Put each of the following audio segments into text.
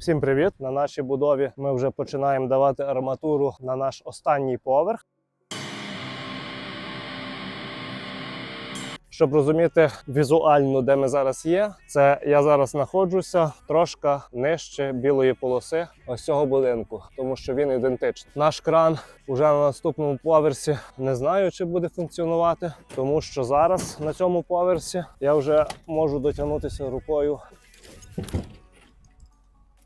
Всім привіт! На нашій будові ми вже починаємо давати арматуру на наш останній поверх. Щоб розуміти візуально, де ми зараз є, це я зараз знаходжуся трошки нижче білої полоси ось цього будинку, тому що він ідентичний. Наш кран уже на наступному поверсі не знаю, чи буде функціонувати, тому що зараз на цьому поверсі я вже можу дотягнутися рукою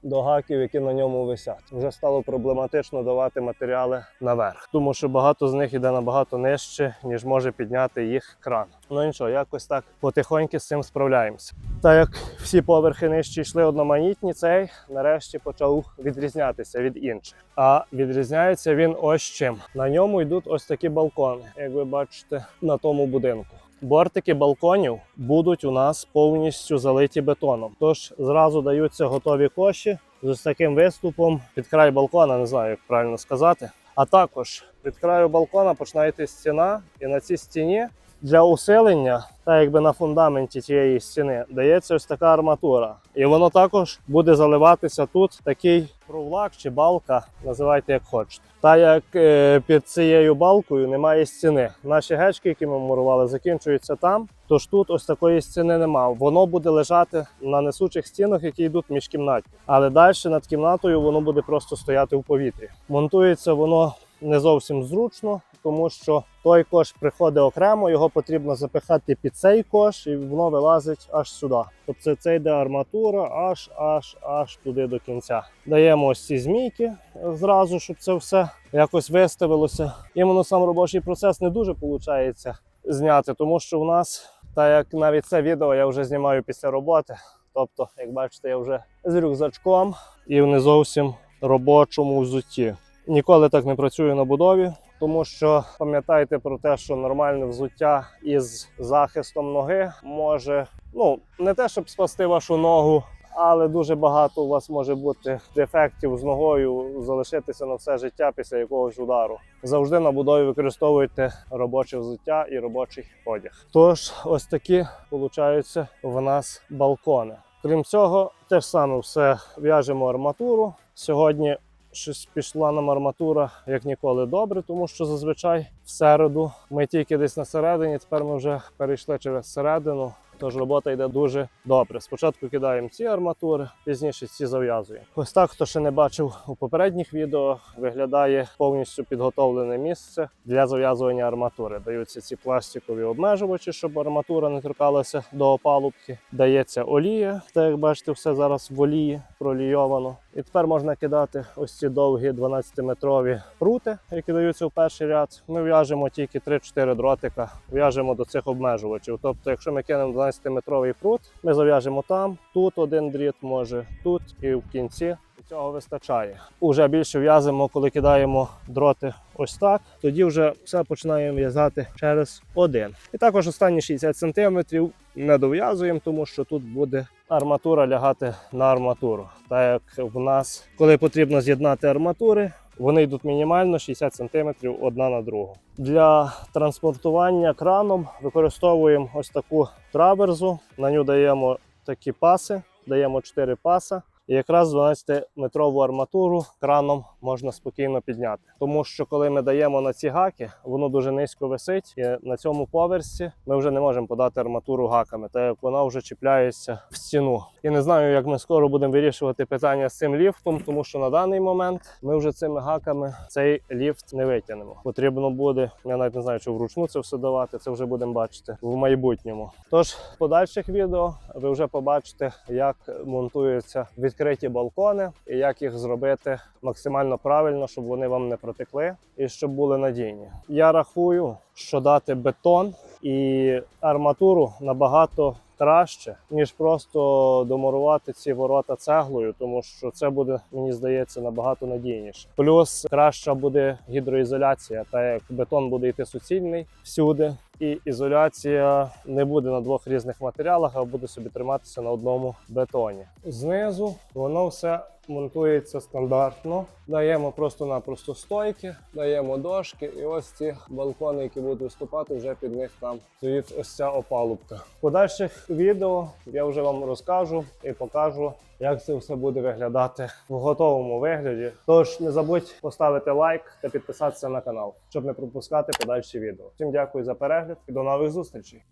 до гаків, які на ньому висять. Вже стало проблематично давати матеріали наверх, тому що багато з них іде набагато нижче, ніж може підняти їх кран. Ну нічого, якось так потихоньки з цим справляємося. Так як всі поверхи нижчі йшли одноманітні, цей нарешті почав відрізнятися від інших. А відрізняється він ось чим. На ньому йдуть ось такі балкони, як ви бачите, на тому будинку. Бортики балконів будуть у нас повністю залиті бетоном. Тож зразу даються готові коші з таким виступом під край балкона, не знаю, як правильно сказати. А також від краю балкона починається стіна, і на цій стіні для усилення, так якби на фундаменті цієї стіни, дається ось така арматура. І воно також буде заливатися тут такий провлак чи балка, називайте як хочете. Та як е, під цією балкою немає стіни. Наші гечки, які ми мурували, закінчуються там. Тож тут ось такої стіни немає. Воно буде лежати на несучих стінах, які йдуть міжкімнатні. Але далі над кімнатою воно буде просто стояти в повітрі. Монтується воно не зовсім зручно, тому що той кош приходить окремо, його потрібно запихати під цей кош, і воно вилазить аж сюди. Тобто це йде арматура аж аж аж туди до кінця. Даємо ось ці змійки зразу, щоб це все якось виставилося. Іменно сам робочий процес не дуже виходить зняти, тому що у нас, так як навіть це відео я вже знімаю після роботи. Тобто, як бачите, я вже з рюкзачком і в не зовсім робочому взутті. Ніколи так не працюю на будові, тому що пам'ятайте про те, що нормальне взуття із захистом ноги може ну не те, щоб спасти вашу ногу, але дуже багато у вас може бути дефектів з ногою, залишитися на все життя після якогось удару. Завжди на будові використовуйте робоче взуття і робочий одяг. Тож, ось такі получаються в нас балкони. Крім цього, те ж саме все в'яжемо арматуру. Сьогодні щось пішла нам арматура як ніколи добре, тому що зазвичай в середу ми тільки десь на середині, тепер ми вже перейшли через середину. Тож робота йде дуже добре. Спочатку кидаємо ці арматури, пізніше ці зав'язуємо. Ось так, хто ще не бачив у попередніх відео, виглядає повністю підготовлене місце для зав'язування арматури. Даються ці пластикові обмежувачі, щоб арматура не торкалася до опалубки. Дається олія, так як бачите, все зараз в олії пролійовано. І тепер можна кидати ось ці довгі 12-метрові прути, які даються в перший ряд. Ми в'яжемо тільки 3-4 дротика, в'яжемо до цих обмежувачів. Тобто, якщо ми кинемо 12-метровий прут, ми зав'яжемо там, тут один дріт, може тут і в кінці. Цього вистачає. Уже більше в'язимо, коли кидаємо дроти ось так. Тоді вже все починаємо в'язати через один. І також останні 60 см не дов'язуємо, тому що тут буде арматура лягати на арматуру. Так як в нас, коли потрібно з'єднати арматури, вони йдуть мінімально 60 см одна на другу. Для транспортування краном використовуємо ось таку траверзу. На нього даємо такі паси, даємо 4 паса. І якраз 12-метрову арматуру краном можна спокійно підняти. Тому що коли ми даємо на ці гаки, воно дуже низько висить, і на цьому поверсі ми вже не можемо подати арматуру гаками, так як вона вже чіпляється в стіну. І не знаю, як ми скоро будемо вирішувати питання з цим ліфтом, тому що на даний момент ми вже цими гаками цей ліфт не витягнемо. Потрібно буде, я навіть не знаю, чи вручну це все давати. Це вже будемо бачити в майбутньому. Тож в подальших відео ви вже побачите, як монтуються відкриті балкони і як їх зробити максимально правильно, щоб вони вам не протекли і щоб були надійні. Я рахую, що дати бетон і арматуру набагато краще, ніж просто домурувати ці ворота цеглою, тому що це буде, мені здається, набагато надійніше. Плюс краща буде гідроізоляція, та як бетон буде йти суцільний всюди. І ізоляція не буде на двох різних матеріалах, а буде собі триматися на одному бетоні. Знизу воно все монтується стандартно. Даємо просто-напросто стойки, даємо дошки, і ось ці балкони, які будуть виступати, вже під них там стоїть ось ця опалубка. В подальших відео я вже вам розкажу і покажу, як це все буде виглядати в готовому вигляді. Тож не забудь поставити лайк та підписатися на канал, щоб не пропускати подальші відео. Всім дякую за перегляд і до нових зустрічей.